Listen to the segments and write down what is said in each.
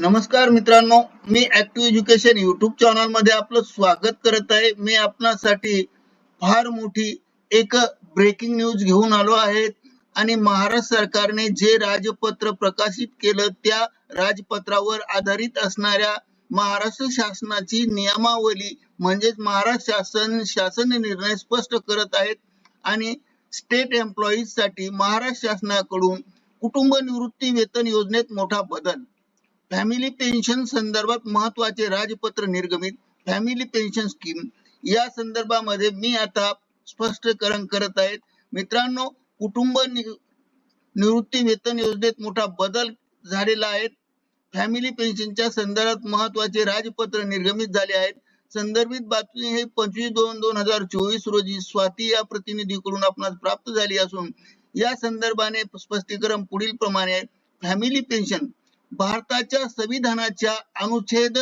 नमस्कार मित्रांनो मी ऍक्टिव्ह एज्युकेशन युट्यूब चॅनलमध्ये आपलं स्वागत करत आहे. मी आपणासाठी फार मोठी एक ब्रेकिंग न्यूज घेऊन आलो आहे. आणि महाराष्ट्र सरकारने जे राजपत्र प्रकाशित केलं त्या राजपत्रावर आधारित असणाऱ्या महाराष्ट्र शासनाची नियमावली म्हणजेच महाराष्ट्र शासन शासन निर्णय स्पष्ट करत आहेत. आणि स्टेट एम्प्लॉईजसाठी महाराष्ट्र शासनाकडून कुटुंब निवृत्ती वेतन योजनेत मोठा बदल. फॅमिली पेन्शन संदर्भात महत्त्वाचे राजपत्र निर्गमित. फॅमिली पेन्शन स्कीम या संदर्भामध्ये मी आता स्पष्टीकरण करत आहेत मित्रांनो कुटुंब निवृत्ती वेतन योजनेत मोठा बदल झालेला आहे. फॅमिली पेन्शनच्या संदर्भात महत्त्वाचे राजपत्र निर्गमित झाले आहेत. संदर्भित बातमी हे पंचवीस दोन दोन हजार चोवीस रोजी स्वाती या प्रतिनिधीकडून आपणास प्राप्त झाली असून या संदर्भाने स्पष्टीकरण पुढील प्रमाणे आहे. फॅमिली पेन्शन भारताच्या संविधानाच्या अनुच्छेद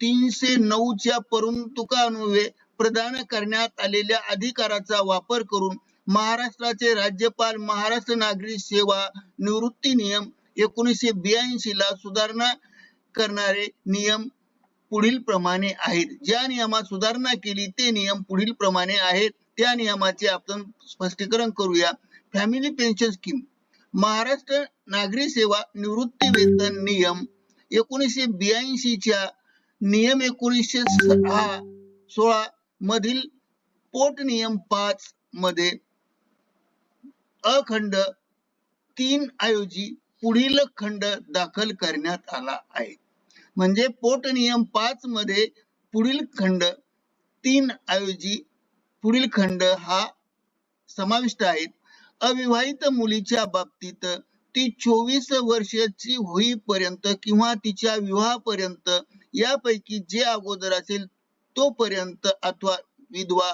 तीनशे नऊच्या परंतुकान्वये प्रदान करण्यात आलेल्या अधिकाराचा वापर करून महाराष्ट्राचे राज्यपाल महाराष्ट्र नागरिक सेवा निवृत्ती नियम एकोणीसशे ब्याऐंशी ला सुधारणा करणारे नियम पुढील प्रमाणे आहेत. ज्या नियमात सुधारणा केली ते नियम पुढील प्रमाणे आहेत. त्या नियमाचे आपण स्पष्टीकरण करूया. फॅमिली पेन्शन स्कीम महाराष्ट्र नागरी सेवा निवृत्ती वेतन नियम एकोणीसशे ब्याऐंशी च्या नियम एकोणीसशे सहा सोळा मधील पोट नियम पाच मध्ये अखंड तीन ऐवजी पुढील खंड दाखल करण्यात आला आहे. म्हणजे पोट नियम पाच मध्ये पुढील खंड तीन ऐवजी पुढील खंड हा समाविष्ट आहेत. अविवाहित मुलीच्या बाबतीत ती चोवीस वर्षाची होईपर्यंत किंवा तिच्या विवाहापर्यंत यापैकी जे अगोदर असेल तोपर्यंत अथवा विधवा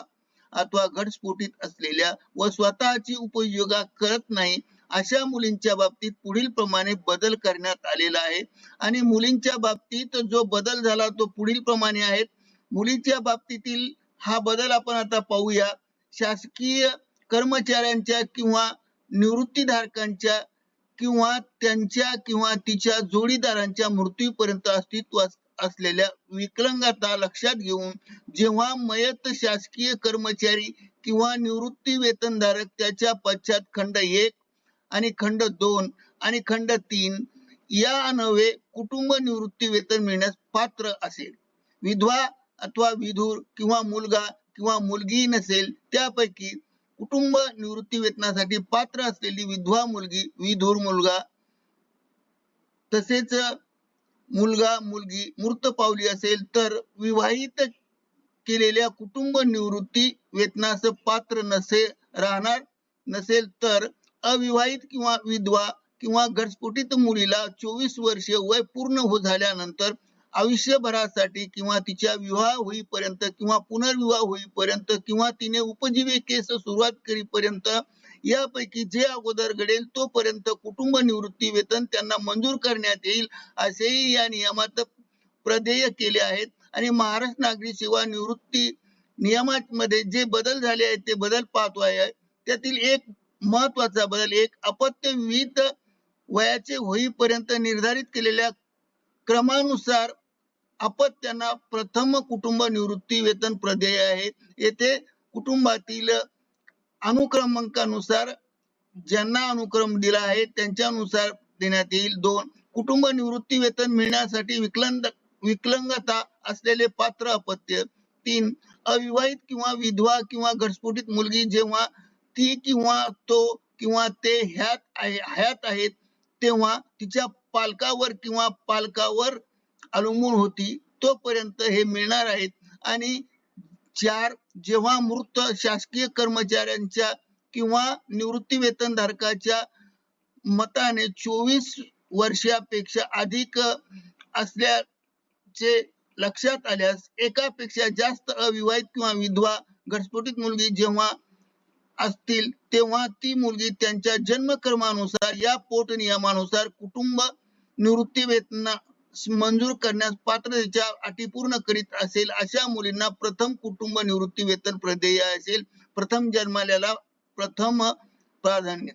अथवा घटस्फोटीत असलेल्या व स्वतःची उपयोगा करत नाही अशा मुलींच्या बाबतीत पुढील प्रमाणे बदल करण्यात आलेला आहे. आणि मुलींच्या बाबतीत जो बदल झाला तो पुढील प्रमाणे आहेत मुलीच्या बाबतीतील हा बदल आपण आता पाहूया. शासकीय कर्मचाऱ्यांच्या किंवा निवृत्तीधारकांच्या किंवा त्यांच्या किंवा तिच्या जोडीदारांच्या मृत्यूपर्यंत अस्तित्वात असलेल्या विकलांगता लक्षात घेऊन जेव्हा मयत शासकीय कर्मचारी किंवा निवृत्ती वेतनधारक त्याच्या पश्चात खंड एक आणि खंड दोन आणि खंड तीन या अन्वये कुटुंब निवृत्ती वेतन मिळण्यास पात्र असेल. विधवा अथवा विधूर किंवा मुलगा किंवा मुलगी नसेल त्यापैकी कुटुंब निवृत्ती वेतनासाठी पात्र असलेली विधवा मुलगी विधूर मुलगा तसेच मुलगा मुलगी मृत पावली असेल तर विवाहित केलेल्या कुटुंब निवृत्ती वेतनास पात्र नसे राहणार नसेल तर अविवाहित किंवा विधवा किंवा घटस्फोटित मुलीला चोवीस वर्ष वय पूर्ण हो झाल्यानंतर आयुष्यभरासाठी किंवा तिच्या विवाह होईपर्यंत किंवा पुनर्विवाह होईपर्यंत किंवा तिने उपजीविकेस सुरुवात करीपर्यंत यापैकी जे अगोदर घडेल तोपर्यंत कुटुंब निवृत्ती वेतन त्यांना मंजूर करण्यात येईल असेही या नियमात प्रदेय केले आहेत. आणि महाराष्ट्र नागरी सेवा निवृत्ती नियमामध्ये जे बदल झाले आहेत ते बदल पाहतो आहे. त्यातील एक महत्त्वाचा बदल एक अपत्य विहित वयाचे होईपर्यंत निर्धारित केलेल्या क्रमानुसार अपत्यांना प्रथम कुटुंब निवृत्ती वेतन प्रदेय आहे. येथे कुटुंबातील अनुक्रमांकानुसार ज्यांना अनुक्रम दिला आहे त्यांच्यानुसार देण्यात येईल. दोन कुटुंब निवृत्ती वेतन मिळण्यासाठी विकलांग विकलांगता असलेले पात्र अपत्य. तीन अविवाहित किंवा विधवा किंवा घटस्फोटित मुलगी जेव्हा ती किंवा तो किंवा ते ह्यात आहे हयात आहेत तेव्हा तिच्या पालकावर किंवा पालकावर अवलंबून होती तोपर्यंत हे मिळणार आहेत. आणि चार जेव्हा मृत शासकीय कर्मचाऱ्यांच्या किंवा निवृत्ती वेतन धारकाच्या मताने चोवीस वर्षापेक्षा अधिक असल्याचे लक्षात आल्यास एकापेक्षा जास्त अविवाहित किंवा विधवा घटस्फोटित मुलगी जेव्हा असतील तेव्हा ती मुलगी त्यांच्या जन्मक्रमानुसार या पोट नियमानुसार कुटुंब निवृत्ती वेतना मंजूर करण्यास पात्रतेच्या अटी पूर्ण करीत असेल अशा मुलींना प्रथम कुटुंब निवृत्ती वेतन प्रदेय असेल. प्रथम जन्माल्याला प्रथम प्राधान्य.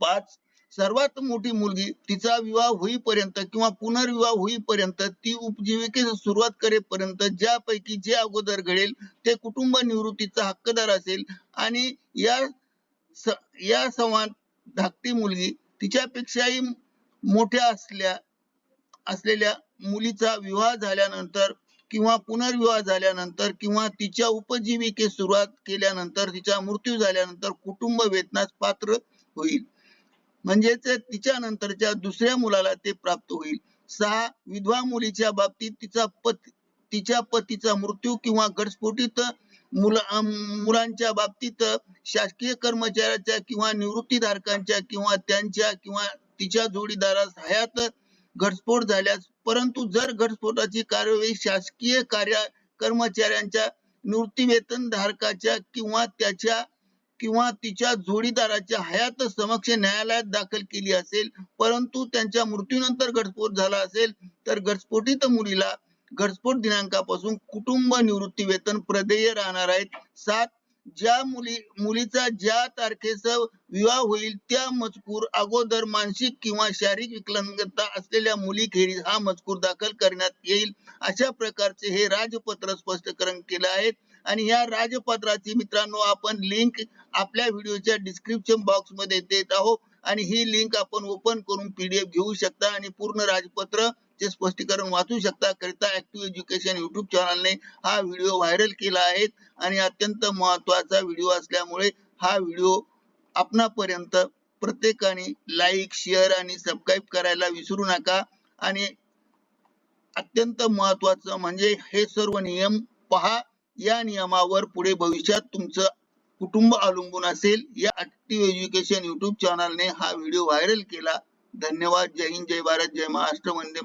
पाच सर्वात मोठी मुलगी तिचा विवाह होईपर्यंत किंवा पुनर्विवाह होईपर्यंत ती उपजीविकेस सुरुवात करेपर्यंत ज्यापैकी जे अगोदर घडेल ते कुटुंब निवृत्तीचा हक्कदार असेल. आणि या स- या संवाद धाकटी मुलगी तिच्यापेक्षाही मोठ्या असल्या असलेल्या मुलीचा विवाह झाल्यानंतर किंवा पुनर्विवाह झाल्यानंतर किंवा तिच्या उपजीविके सुरुवात केल्यानंतर तिचा मृत्यू झाल्यानंतर कुटुंब वेतनास पात्र होईल. म्हणजेच तिच्या नंतरच्या दुसऱ्या मुलाला ते प्राप्त होईल. सहा विधवा मुलीच्या बाबतीत तिचा पती तिच्या पतीचा मृत्यू किंवा घटस्फोटीत मुला मुलांच्या बाबतीत शासकीय कर्मचाऱ्याच्या किंवा निवृत्तीधारकांच्या किंवा त्यांच्या किंवा तिच्या जोडीदारास हयात घटस्फोट झाल्यास परंतु जर घटस्फोटाची कार्यवाही शासकीय कार्य कर्मचाऱ्यांच्या निवृत्तीवेतन धारकाच्या किंवा त्याच्या किंवा तिच्या जोडीदाराच्या हयात समक्ष न्यायालयात दाखल केली असेल परंतु त्यांच्या मृत्यूनंतर घटस्फोट झाला असेल तर घटस्फोटित मुलीला घटस्फोट दिनांकापासून कुटुंब निवृत्ती वेतन प्रदेय राहणार आहेत. सात ज्या मुली मुलीचा ज्या तारखेचा विवाह होईल त्या मजकूर अगोदर मानसिक किंवा शारीरिक विकलांगता असलेल्या मुलीखेरीज हा मजकूर दाखल करण्यात येईल. अशा प्रकारचे हे राजपत्र स्पष्टीकरण केले आहे. आणि या राजपत्राची मित्रांनो आपण लिंक आपल्या व्हिडिओच्या डिस्क्रिप्शन बॉक्समध्ये देत आहोत. आणि ही लिंक आपण ओपन करून पीडीएफ घेऊ शकता आणि पूर्ण राजपत्र चे स्पष्टीकरण वाचू शकता. करिता ऍक्टिव्ह एज्युकेशन युट्यूब चॅनलने हा व्हिडिओ व्हायरल केला आहे आणि अत्यंत महत्त्वाचा व्हिडिओ असल्यामुळे हा व्हिडिओ आपणापर्यंत प्रत्येकाने लाईक शेअर आणि सबस्क्राईब करायला विसरू नका. आणि अत्यंत महत्वाचं म्हणजे हे सर्व नियम पहा. या नियमावर पुढे भविष्यात तुमचं कुटुंब अवलंबून असेल. या ऍक्टिव्ह एज्युकेशन युट्यूब चॅनलने हा व्हिडिओ व्हायरल केला. धन्यवाद. जय हिंद. जय भारत. जय महाराष्ट्र. वंदे